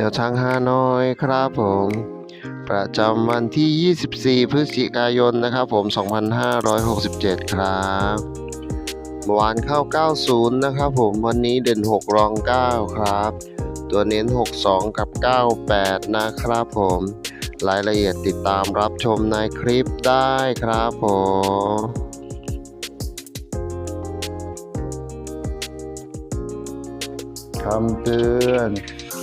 แนวทางฮานอยครับผม ประจำวันที่ 24 พฤศจิกายนนะครับผม 2567 ครับเมื่อวานเข้า 90 นะครับผมวันนี้เด่น 6 รอง 9 ครับ ตัวเน้น 62 กับ 98 นะครับผมรายละเอียดติดตามรับชมในคลิปได้ครับผมคำเตือน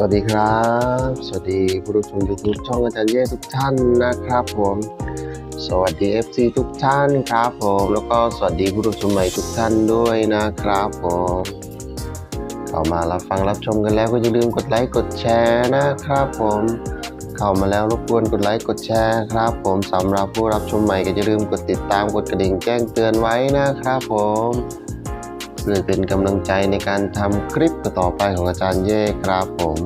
สวัสดีครับ สวัสดีผู้ชม YouTube ช่องอาจารย์เย่ทุกท่านนะครับผม สวัสดี FC ทุกท่านครับผม แล้วก็สวัสดีผู้ชมใหม่ทุกท่านด้วยนะครับผมเข้ามารับฟังรับชมกันแล้วก็อย่าลืมกดไลค์กดแชร์นะครับผม เข้ามาแล้วรบกวนกดไลค์กดแชร์ครับผมสำหรับผู้รับชมใหม่ก็อย่าลืมกดติดตามกดกระดิ่งแจ้งเตือนไว้นะครับผม เพื่อเป็นกำลังใจในการทำคลิปต่อไปของอาจารย์เย่ครับผม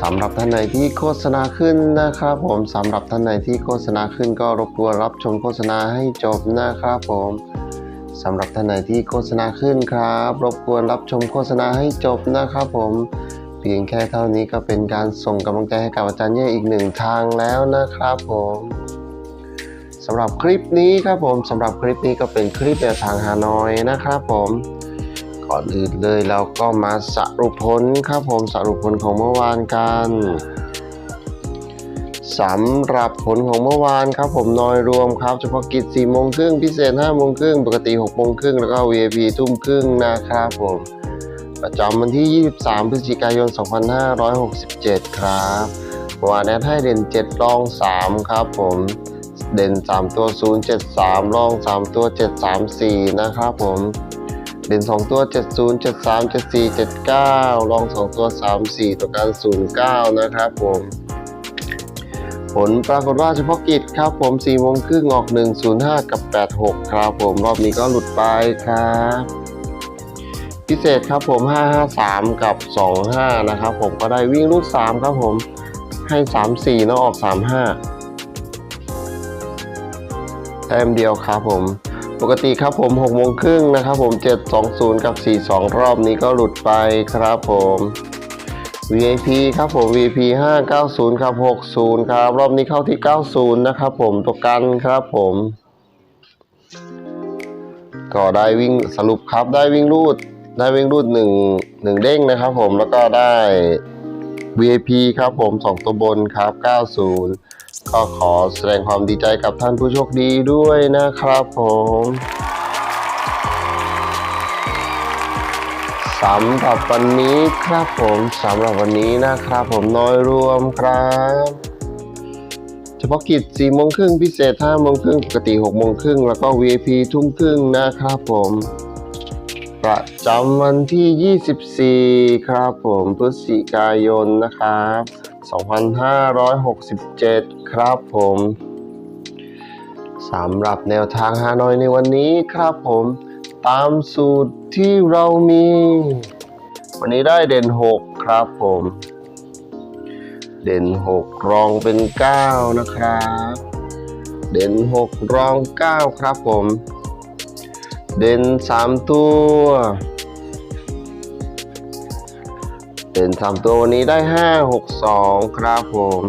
สำหรับท่านไหนที่โฆษณาขึ้นนะครับผมสำหรับท่านไหนที่โฆษณาขึ้นก็รบกวนรับชมโฆษณาให้จบนะครับผมสำหรับท่านไหนที่โฆษณาขึ้นครับ รบกวนรับชมโฆษณาให้จบนะครับผมเพียงแค่เท่านี้ก็เป็นการส่งกำลังใจให้กับอาจารย์เย่อีกหนึ่งทางแล้วนะครับผม สำหรับคลิปนี้ครับผมสำหรับคลิปนี้ก็เป็นคลิปแนวทางฮานอยนะครับผมก่อนอื่นเลยเราก็มาสรุปผลครับผมสรุปผลของเมื่อวานกันสำหรับผลของเมื่อวานครับผมนอยรวมครับ เฉพาะกิจ4โมงครึ่งพิเศษ5โมงครึ่งปกติ6โมงครึ่งแล้วก็ VIP ทุ่มครึ่งนะครับผมประจำวันที่ 23 พฤศจิกายน 2567 ครับเมื่อวานแอดให้เด่น 7 รอง 3 ครับผม เด่น 3 ตัว 073รอง 3 ตัว 734 นะครับผม เด่น 2 ตัว 70 73 74 79รอง 2 ตัว 34 ตัวการ 09 นะครับผม ผลปรากฏว่าเฉพาะกิจครับผม4โมงครึ่งออก 105 กับ 86 ครับผมรอบนี้ก็หลุดไปครับพิเศษครับผม 553 กับ 25 นะครับผมก็ได้วิ่งรูด 3 ครับผม ให้ 34 แล้วออก 35 แต้มเดียวครับผม ปกติครับผม6โมงครึ่งนะครับผม 720 กับ 42 รอบนี้ก็หลุดไปครับผม VIP ครับผม VIP 590 ครับ 60 ครับ รอบนี้เข้าที่ 90 นะครับผม ตัวกันครับผม ก็ได้วิ่งสรุปครับได้วิ่งรูด ได้วิ่งรูดหนึ่งหนึ่งเด้งนะครับผมแล้วก็ได้ VIP ครับผม 2 ตัวบนครับ 90 ก็ขอแสดงความดีใจกับท่านผู้โชคดีด้วยนะครับผมสำหรับวันนี้ครับผมสำหรับวันนี้นะครับผมน้อยรวมครับเฉพาะกิจ4โมงครึ่งพิเศษ5โมงครึ่งปกติ6โมงครึ่งแล้วก็ VIP ทุ่มครึ่งนะครับผมประจำวันที่ 24 ครับผมพฤศจิกายนนะครับ 2567 ครับผมสำหรับแนวทางฮานอยในวันนี้ครับผม ตามสูตรที่เรามี วันนี้ได้เด่น 6 ครับผม เด่น 6 รองเป็น 9 นะครับ เด่น 6 รอง 9 ครับผม เด่น 3 ตัว เด่น3ตัววันนี้ได้ 5 6 2 ครับผม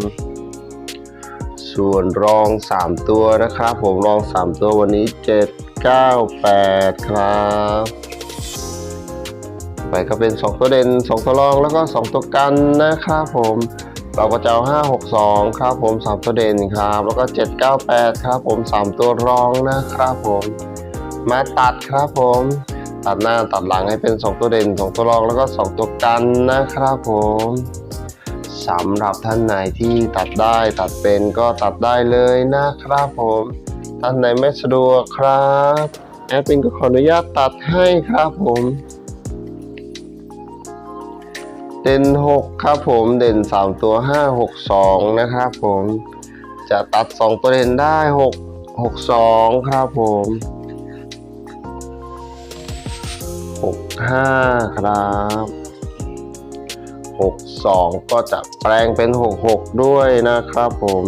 ส่วนรอง 3 ตัวนะครับผมรอง 3 ตัววันนี้ 7 9 8 ครับ ไปก็เป็น 2 ตัวเด่น 2 ตัวรองแล้วก็ 2 ตัวกันนะครับผม เราก็จะเอา 5 6 2 ครับผม 3 ตัวเด่นครับ แล้วก็ 7 9 8 ครับผม 3 ตัวรองนะครับผม มาตัดครับผม ตัดหน้าตัดหลังให้เป็น 2 ตัวเด่น 2 ตัวรองแล้วก็ 2 ตัวกันนะครับผมสำหรับท่านไหนที่ตัดได้ตัดเป็นก็ตัดได้เลยนะครับผม ท่านไหนไม่สะดวกครับแอดมินก็ขออนุญาตตัดให้ครับผมเด่นหกครับผมเด่นสามตัวห้าหกสองนะครับผมจะตัดสองตัวเด่นได้หกหกสองครับผม ห้าครับหกสองก็จะแปลงเป็นหกหกด้วยนะครับผม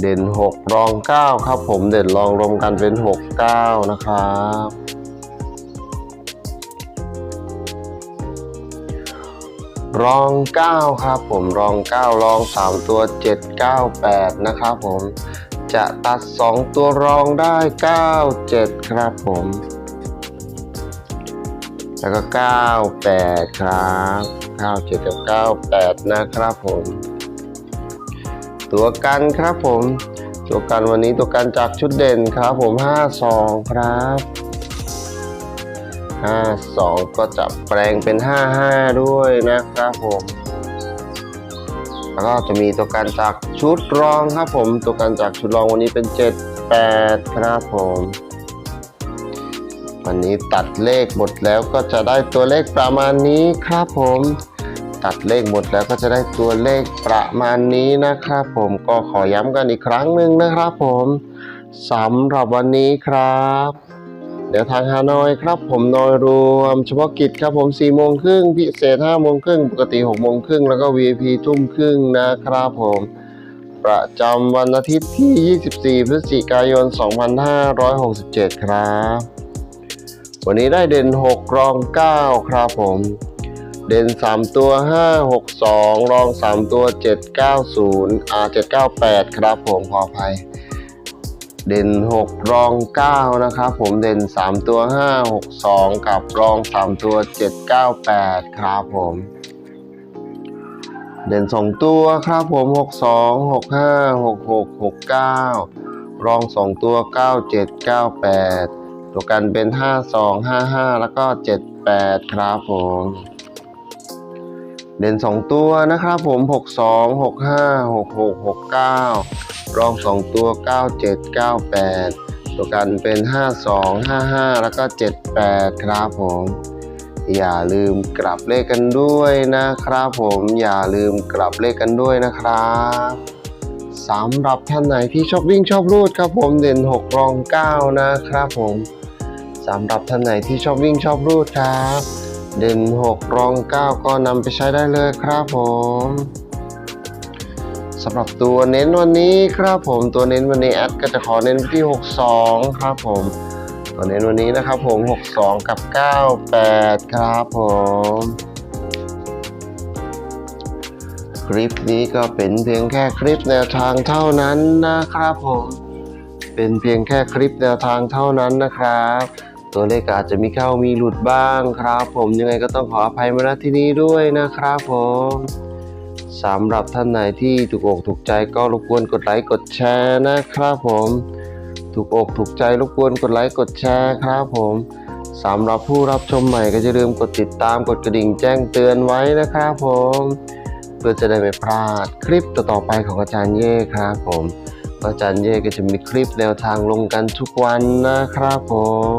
เด่นหกรองเก้าครับผมเด่นรองรวมกันเป็นหกเก้านะครับรองเก้าครับผมรองเก้ารองสามตัวเจ็ดเก้าแปดนะครับผม จะตัดสองตัวรองได้เก้าเจ็ดครับผม แล้วก็เก้าแปดครับเก้าเจ็ดกับเก้าแปดนะครับผม ตัวกันครับผม ตัวกันวันนี้ตัวกันจากชุดเด่นครับผมห้าสองครับห้าสองก็จะแปลงเป็นห้าห้าด้วยนะครับผม แล้วก็จะมีตัวกันจากชุดรองครับผม ตัวกันจากชุดรองวันนี้เป็นเจ็ดแปดครับผม วันนี้ตัดเลขหมดแล้วก็จะได้ตัวเลขประมาณนี้ครับผม ตัดเลขหมดแล้วก็จะได้ตัวเลขประมาณนี้นะครับผมก็ขอย้ำกันอีกครั้งหนึ่งนะครับผมสำหรับวันนี้ครับเดี๋ยวทางฮานอยครับผมนอยรวม เฉพาะกิจครับผม4โมงครึ่งพิเศษ5โมงครึ่งปกติ6โมงครึ่งแล้วก็ VIP ทุ่มครึ่งนะครับผม ประจำวันอาทิตย์ที่ 24 พฤศจิกายน 2567 ครับ วันนี้ได้เด่น 6 รอง 9 ครับผม เด่น 3 ตัว 5 6 2 รอง 3 ตัว 790อ่า798 ครับผมขออภัย เด่น 6 รอง 9 นะครับผมเด่น 3 ตัว 5 6 2 กับรอง 3 ตัว 798 ครับผมเด่น 2 ตัวครับผม 62 65 66 69 รอง 2 ตัว 97 98 ตัวกันเป็น 52 55 แล้วก็ 78 ครับผม เด่น 2 ตัวนะครับผม 62 65 66 69 รอง 2 ตัว 97 98 ตัวกันเป็น 52 55 แล้วก็ 78 ครับผม อย่าลืมกลับเลขกันด้วยนะครับผม อย่าลืมกลับเลขกันด้วยนะครับสำหรับท่านไหนที่ชอบวิ่งชอบรูดครับผมเด่น 6 รอง 9 นะครับผม สำหรับท่านไหนที่ชอบวิ่งชอบรูดครับ เด่น 6 รอง 9 ก็นำไปใช้ได้เลยครับผมสำหรับตัวเน้นวันนี้ครับผมตัวเน้นวันนี้แอดก็จะขอเน้นที่ 62 ครับผม ตัวเน้นวันนี้นะครับผม 62 กับ 98 ครับผมคลิปนี้ก็เป็นเพียงแค่คลิปแนวทางเท่านั้นนะครับผม เป็นเพียงแค่คลิปแนวทางเท่านั้นนะครับ ตัวเลขอาจจะมีเข้ามีหลุดบ้างครับ ผมยังไงก็ต้องขออภัยมาณที่นี้ด้วยนะครับผมสำหรับท่านไหนที่ถูกอกถูกใจก็รบกวนกดไลค์กดแชร์นะครับผม ถูกอกถูกใจรบกวนกดไลค์กดแชร์ครับผมสำหรับผู้รับชมใหม่ก็จะลืมกดติดตามกดกระดิ่งแจ้งเตือนไว้นะครับผมเพื่อจะได้ไม่พลาดคลิปต่อๆไปของอาจารย์เย่ครับผมอาจารย์เย่ก็จะมีคลิปแนวทางลงกันทุกวันนะครับผม